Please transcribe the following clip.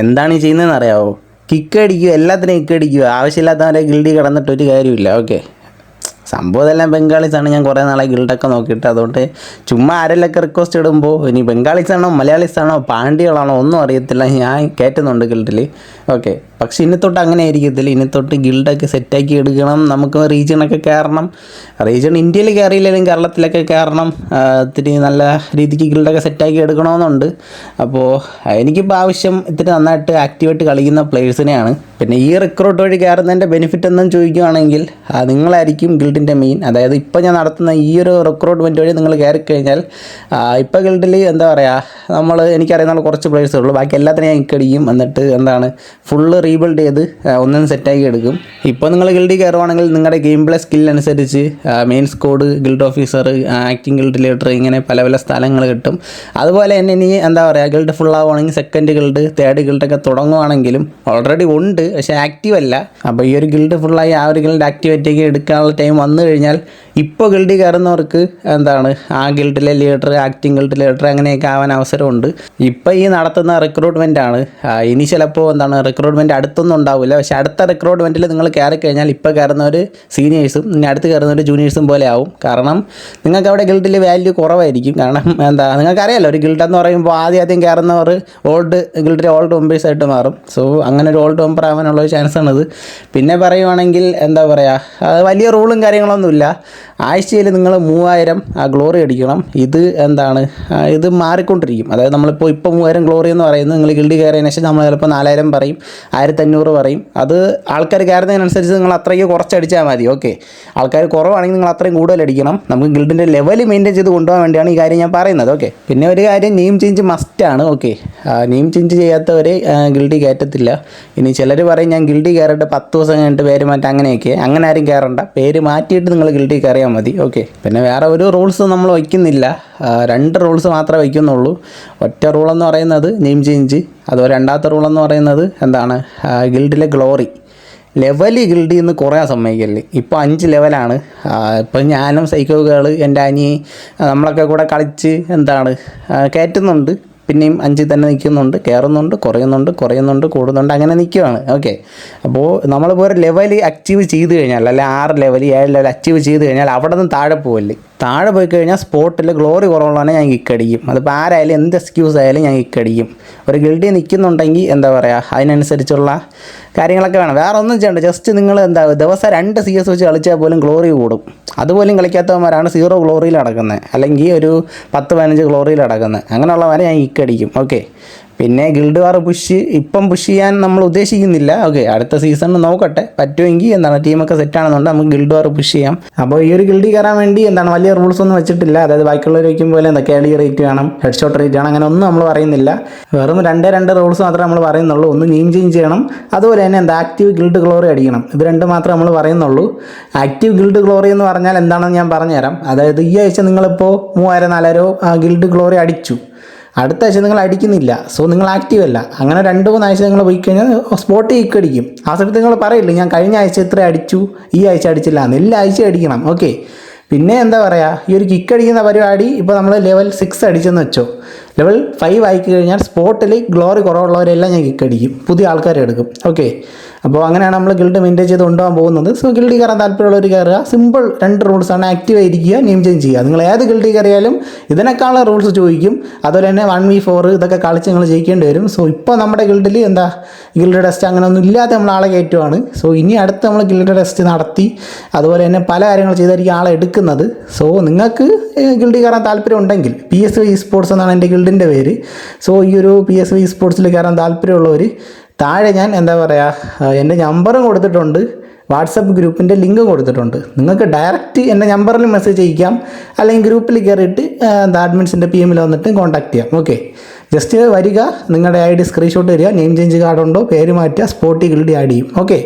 എന്താണ് ഈ ചെയ്യുന്നതെന്ന് അറിയാവോ? കിക്ക് അടിക്കുക എല്ലാത്തിനും കിക്ക് അടിക്കുക. ആവശ്യമില്ലാത്തവരെ ഗിൽഡി കിടന്നിട്ട് ഒരു കാര്യമില്ല. ഓക്കെ സംഭവം ഇതെല്ലാം ബംഗാളിസാണ്. ഞാൻ കുറേ നാളെ ഗിൽഡൊക്കെ നോക്കിയിട്ട്. അതുകൊണ്ട് ചുമ്മാ ആരെല്ലൊക്കെ റിക്വസ്റ്റ് ഇടുമ്പോൾ ഇനി ബംഗാളിസാണോ മലയാളീസാണോ പാണ്ഡ്യകളാണോ ഒന്നും അറിയത്തില്ല. ഞാൻ കയറ്റുന്നുണ്ട് ഗിൽഡിൽ ഓക്കെ പക്ഷെ ഇനി തൊട്ട് അങ്ങനെ ആയിരിക്കത്തില്ല. ഇനി തൊട്ട് ഗിൽഡൊക്കെ സെറ്റാക്കി എടുക്കണം. നമുക്ക് റീജിയണൊക്കെ കയറണം. റീജിയൺ ഇന്ത്യയിൽ കയറിയില്ലെങ്കിലും കേരളത്തിലൊക്കെ കയറണം. ഇത്തിരി നല്ല രീതിക്ക് ഗിൽഡൊക്കെ സെറ്റാക്കി എടുക്കണമെന്നുണ്ട്. അപ്പോൾ എനിക്കിപ്പോൾ ആവശ്യം ഇത്തിരി നന്നായിട്ട് ആക്റ്റീവായിട്ട് കളിക്കുന്ന പ്ലേയേഴ്സിനെയാണ് പിന്നെ ഈ റിക്രൂട്ട് വഴി കയറുന്നതിന്റെ ബെനിഫിറ്റ് എന്നും ചോദിക്കുകയാണെങ്കിൽ നിങ്ങളായിരിക്കും ഗിൽഡിന്റെ മെയിൻ അതായത് ഇപ്പോൾ ഞാൻ നടത്തുന്ന ഈ ഒരു റിക്രൂട്ട്മെന്റ് വഴി നിങ്ങൾ കയറി കഴിഞ്ഞാൽ ഇപ്പോൾ ഗിൽഡിൽ എന്താ പറയുക നമ്മൾ എനിക്കറിയുന്ന കുറച്ച് പ്ലേയേഴ്സേ ഉള്ളൂ. ബാക്കി എല്ലാത്തിനും ഞാൻ ഇക്കടിക്കും. എന്നിട്ട് എന്താണ് ഫുള്ള് റീബിൽഡ് ചെയ്ത് ഒന്നും സെറ്റാക്കി എടുക്കും. ഇപ്പോൾ നിങ്ങൾ ഗിൽഡിൽ കയറുവാണെങ്കിൽ നിങ്ങളുടെ ഗെയിം പ്ലേ സ്കിൽ അനുസരിച്ച് main squad guild officer acting guild leader ഇങ്ങനെ പല പല സ്ഥലങ്ങൾ കിട്ടും. അതുപോലെ തന്നെ ഇനി എന്താ പറയുക ഗിൽഡ് ഫുൾ ആവുകയാണെങ്കിൽ സെക്കൻഡ് ഗിൽഡ് തേർഡ് ഗിൽഡൊക്കെ തുടങ്ങുവാണെങ്കിലും ഓൾറെഡി ഉണ്ട് പക്ഷേ ആക്റ്റീവ് അല്ല. അപ്പോൾ ഈ ഒരു ഗിൽഡ് ഫുള്ളായി ആ ഒരു ഗിൽഡ് ആക്ടിവേറ്റേക്ക് എടുക്കാനുള്ള ടൈം വന്നു കഴിഞ്ഞാൽ ഇപ്പോൾ ഗിൽഡിൽ കയറുന്നവർക്ക് എന്താണ് ആ ഗിൽഡിലെ ലീഡർ ആക്ടിങ് ഗിൽഡ് ലീഡർ അങ്ങനെയൊക്കെ ആവാൻ അവസരമുണ്ട്. ഇപ്പോൾ ഈ നടത്തുന്ന റിക്രൂട്ട്മെന്റ് ആണ്. ഇനി ചിലപ്പോൾ എന്താണ് റിക്രൂട്ട്മെന്റ് അടുത്തൊന്നും ഉണ്ടാവില്ല പക്ഷേ അടുത്ത റിക്രൂട്ട്മെന്റിൽ നിങ്ങൾ കയറി കഴിഞ്ഞാൽ ഇപ്പോൾ കയറുന്നവർ സീനിയേഴ്സും ഇനി അടുത്ത് കയറുന്നവർ ജൂനിയേഴ്സും പോലെ ആവും. കാരണം നിങ്ങൾക്ക് അവിടെ ഗിൽഡിൽ വാല്യൂ കുറവായിരിക്കും. കാരണം എന്താ നിങ്ങൾക്കറിയാലോ ഒരു ഗിൽഡ് എന്ന് പറയുമ്പോൾ ആദ്യം ആദ്യം കയറുന്നവർ ഓൾഡ് ഗിൽഡിലെ ഓൾഡ് മെമ്പേഴ്സ് ആയിട്ട് മാറും. സോ അങ്ങനെ ഒരു ഓൾഡ് മെമ്പർ ആവാനുള്ള ഒരു ആണത്. പിന്നെ പറയുവാണെങ്കിൽ എന്താ പറയുക വലിയ റൂളും കാര്യങ്ങളൊന്നുമില്ല. ആഴ്ചയിൽ നിങ്ങൾ മൂവായിരം ആ ഗ്ലോറി അടിക്കണം. ഇത് എന്താണ്? ഇത് മാറിക്കൊണ്ടിരിക്കും. അതായത് നമ്മളിപ്പോൾ ഇപ്പോൾ മൂവായിരം ഗ്ലോറി എന്ന് പറയുന്നത് നിങ്ങൾ ഗിൽഡ് കയറിയതിനു ശേഷം നമ്മൾ ചിലപ്പോൾ നാലായിരം പറയും ആയിരത്തഞ്ഞൂറ് പറയും. അത് ആൾക്കാർ കയറുന്നതിനനുസരിച്ച് നിങ്ങൾ അത്രയ്ക്ക് കുറച്ചടിച്ചാൽ മതി. ഓക്കെ. ആൾക്കാർ കുറവാണെങ്കിൽ നിങ്ങൾ അത്രയും കൂടുതൽ അടിക്കണം. നമുക്ക് ഗിൽഡിന്റെ ലെവൽ മെയിന്റെയിൻ ചെയ്ത് കൊണ്ടുപോകാൻ വേണ്ടിയാണ് ഈ കാര്യം ഞാൻ പറയുന്നത്. ഓക്കെ. പിന്നെ ഒരു കാര്യം നെയിം ചേഞ്ച് മസ്റ്റാണ് ഓക്കെ. നെയിം ചേഞ്ച് ചെയ്യാത്തവർ ഗിൽഡി കയറ്റത്തില്ല. ഇനി ചിലർ പറയും ഞാൻ ഗിൽഡി കയറിയിട്ട് പത്ത് ദിവസം കഴിഞ്ഞിട്ട് പേര് മാറ്റാം. അങ്ങനെയൊക്കെ. അങ്ങനെ ആരും കയറണ്ട. പേര് മാറ്റിയിട്ട് നിങ്ങൾ ഗിൽഡി കയറിയാൽ മതി. ഓക്കെ പിന്നെ വേറെ ഒരു റൂൾസ് നമ്മൾ വയ്ക്കുന്നില്ല. രണ്ട് റൂൾസ് മാത്രമേ വയ്ക്കുന്നുള്ളൂ. ഒറ്റ റൂളെന്ന് പറയുന്നത് നെയിം ചേഞ്ച് അതുപോലെ രണ്ടാമത്തെ റൂളെന്ന് പറയുന്നത് എന്താണ്? ഗിൽഡിലെ ഗ്ലോറി ലെവൽ ഗിൽഡിൽ നിന്ന് കുറയാൻ സമ്മതിക്കല്ലേ ഇപ്പോൾ അഞ്ച് ലെവലാണ് ഇപ്പം ഞാനും സൈക്കോകൾ എന്റെ അനി നമ്മളൊക്കെ കൂടെ കളിച്ച് എന്താണ്? കയറ്റുന്നുണ്ട് പിന്നെയും അഞ്ചിൽ തന്നെ നിൽക്കുന്നുണ്ട് കയറുന്നുണ്ട് കുറയുന്നുണ്ട് കുറയുന്നുണ്ട് കൂടുന്നുണ്ട് അങ്ങനെ നിൽക്കുകയാണ് ഓക്കെ അപ്പോൾ നമ്മളിപ്പോൾ ഒരു ലെവൽ അച്ചീവ് ചെയ്ത് കഴിഞ്ഞാൽ അല്ലെ ആറ് ലെവൽ ഏഴ് ലെവൽ അച്ചീവ് ചെയ്ത് കഴിഞ്ഞാൽ അവിടെ നിന്ന് താഴെ പോവല്ലേ? താഴെ പോയി കഴിഞ്ഞാൽ സ്പോട്ടിൽ ഗ്ലോറി കുറവുള്ളതാണ് ഞാൻ കിക്കടിക്കും അതിപ്പോൾ ആരായാലും എന്ത് എക്സ്ക്യൂസ് ആയാലും ഞാൻ കിക്കടിക്കും ഒരു ഗിൽഡി നിൽക്കുന്നുണ്ടെങ്കിൽ എന്താ പറയുക അതിനനുസരിച്ചുള്ള കാര്യങ്ങളൊക്കെ വേണം. വേറെ ഒന്നും ചെയ്യണ്ട. ജസ്റ്റ് നിങ്ങൾ എന്താ ദിവസം രണ്ട് സി എസ് വെച്ച് കളിച്ചാൽ പോലും ഗ്ലോറി കൂടും. അതുപോലും കളിക്കാത്തവന്മാരാണ് സീറോ ഗ്ലോറിയിൽ അടക്കുന്നത് അല്ലെങ്കിൽ ഒരു പത്ത് പതിനഞ്ച് ഗ്ലോറിയിൽ അടക്കുന്നത് അങ്ങനെയുള്ളവരെ ഞാൻ ഇക്കടിക്കും. ഓക്കെ പിന്നെ ഗിൽഡ് വാർ പുഷ് ഇപ്പം പുഷ് ചെയ്യാൻ നമ്മൾ ഉദ്ദേശിക്കുന്നില്ല. ഓക്കെ അടുത്ത സീസണിൽ നോക്കട്ടെ. പറ്റുമെങ്കിൽ എന്താണ് ടീമൊക്കെ സെറ്റ് ആണെന്നുണ്ട് നമുക്ക് ഗിൽഡ് വാർ പുഷ് ചെയ്യാം. അപ്പോൾ ഈ ഒരു ഗിൽഡിൽ കയറാൻ വേണ്ടി എന്താണ് വലിയ റൂൾസ് ഒന്നും വെച്ചിട്ടില്ല. അതായത് ബാക്കിയുള്ളവർ വയ്ക്കും പോലെ എന്താ കേളി റേറ്റ് വേണം ഹെഡ് ഷോട്ട് റേറ്റ് വേണം അങ്ങനെ ഒന്നും നമ്മൾ പറയുന്നില്ല. വെറും രണ്ടേ രണ്ട് റൂൾസ് മാത്രമേ നമ്മൾ പറയുന്നുള്ളൂ. ഒന്ന് നീം ചേഞ്ച് ചെയ്യണം. അതുപോലെ തന്നെ എന്താ ആക്റ്റീവ് ഗിൽഡ് ഗ്ലോറി അടിക്കണം. ഇത് രണ്ട് മാത്രമേ നമ്മൾ പറയുന്നുള്ളൂ. ആക്റ്റീവ് ഗിൽഡ് ഗ്ലോറി എന്ന് പറഞ്ഞാൽ എന്താണെന്ന് ഞാൻ പറഞ്ഞുതരാം. അതായത് ഈ ആഴ്ച നിങ്ങളിപ്പോൾ മൂവായിരം നാലായിരം ഗിൽഡ് ഗ്ലോറി അടിച്ചു. അടുത്ത ആഴ്ച നിങ്ങൾ അടിക്കുന്നില്ല. സോ നിങ്ങൾ ആക്റ്റീവ് അല്ല. അങ്ങനെ രണ്ട് മൂന്ന് ആഴ്ച നിങ്ങൾ പോയി കഴിഞ്ഞാൽ സ്പോട്ട് കിക്ക് അടിക്കും. ആ സമയത്ത് നിങ്ങൾ പറയില്ല ഞാൻ കഴിഞ്ഞ ആഴ്ച ഇത്ര അടിച്ചു ഈ ആഴ്ച അടിച്ചില്ല എന്ന് എല്ലാ ആഴ്ച അടിക്കണം. ഓക്കെ പിന്നെ എന്താ പറയുക ഈ ഒരു കിക്ക് അടിക്കുന്ന പരിപാടി ഇപ്പോൾ നമ്മൾ ലെവൽ സിക്സ് അടിച്ചെന്ന് വെച്ചോ. ലെവൽ ഫൈവ് ആയി കഴിഞ്ഞാൽ സ്പോട്ടിൽ ഗ്ലോറി കുറവുള്ളവരെല്ലാം ഞാൻ കിക്ക് അടിക്കും. പുതിയ ആൾക്കാരെ എടുക്കും. ഓക്കെ അപ്പോൾ അങ്ങനെയാണ് നമ്മൾ ഗിൽഡ് മെയിന്റെയിൻ ചെയ്ത് കൊണ്ടുപോകാൻ പോകുന്നത്. സോ ഗിൽഡിൽ കയറാൻ താല്പര്യമുള്ളവർ കയറുക. സിമ്പിൾ രണ്ട് റൂൾസാണ് ആക്റ്റീവ് ആയിരിക്കുക നെയിം ചേഞ്ച് ചെയ്യുക. നിങ്ങൾ ഏത് ഗിൽഡിൽ കയറിയാലും ഇതിനേക്കാളുള്ള റൂൾസ് ചോദിക്കും. അതുപോലെ തന്നെ വൺ വി ഫോർ ഇതൊക്കെ കളിച്ച് നിങ്ങൾ ജയിക്കേണ്ടി വരും. സോ ഇപ്പോൾ നമ്മുടെ ഗിൽഡിൽ എന്താ ഗിൽഡ് ടെസ്റ്റ് അങ്ങനെ ഒന്നും ഇല്ലാത്ത നമ്മൾ ആളെ കയറ്റുവാണ്. സോ ഇനി അടുത്ത് നമ്മൾ ഗിൽഡ് ടെസ്റ്റ് നടത്തി അതുപോലെ തന്നെ പല കാര്യങ്ങൾ ചെയ്തായിരിക്കും ആളെ എടുക്കുന്നത്. സോ നിങ്ങൾക്ക് ഗിൽഡിൽ കയറാൻ താല്പര്യം ഉണ്ടെങ്കിൽ പി എസ് വി സ്പോർട്സ് എന്നാണ് എന്റെ ഗിൽഡിന്റെ പേര്. സോ ഈ ഒരു പി എസ് വി സ്പോർട്സിൽ കയറാൻ താല്പര്യമുള്ളവർ താഴെ ഞാൻ എന്താ പറയുക എന്റെ നമ്പറും കൊടുത്തിട്ടുണ്ട്. വാട്സപ്പ് ഗ്രൂപ്പിന്റെ ലിങ്കും കൊടുത്തിട്ടുണ്ട്. നിങ്ങൾക്ക് ഡയറക്റ്റ് എന്റെ നമ്പറിൽ മെസ്സേജ് അയക്കാം. അല്ലെങ്കിൽ ഗ്രൂപ്പിൽ കയറിയിട്ട് അഡ്മിൻസിന്റെ പി എമ്മിൽ വന്നിട്ട് കോൺടാക്ട് ചെയ്യാം. ഓക്കെ. ജസ്റ്റ് വരിക നിങ്ങളുടെ ഐ ഡി സ്ക്രീൻഷോട്ട് വരിക നെയിം ചേഞ്ച് കാർഡുണ്ടോ പേര് മാറ്റുക സ്പോട്ടി ഗിൽഡി ആഡ് ചെയ്യും. ഓക്കെ.